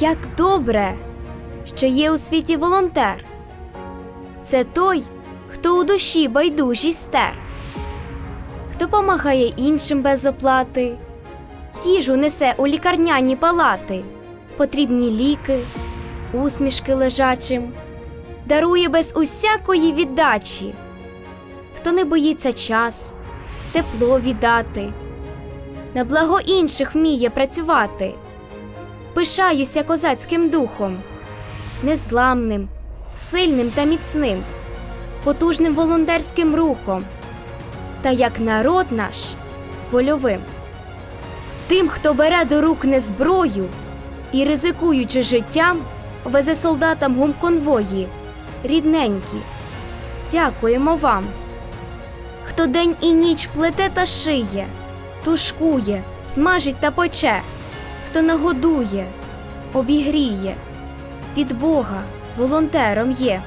Як добре, що є у світі волонтер. Це той, хто у душі байдужість стер, хто помагає іншим без оплати, їжу несе у лікарняні палати, потрібні ліки, усмішки лежачим, дарує без усякої віддачі, хто не боїться час, тепло віддати, на благо інших вміє працювати. Пишаюся козацьким духом, незламним, сильним та міцним, потужним волонтерським рухом, та як народ наш вольовим. Тим, хто бере до рук не зброю і, ризикуючи життям, везе солдатам гумконвої, рідненькі. Дякуємо вам. Хто день і ніч плете та шиє, тушкує, смажить та пече, хто нагодує, обігріє, від Бога волонтером є.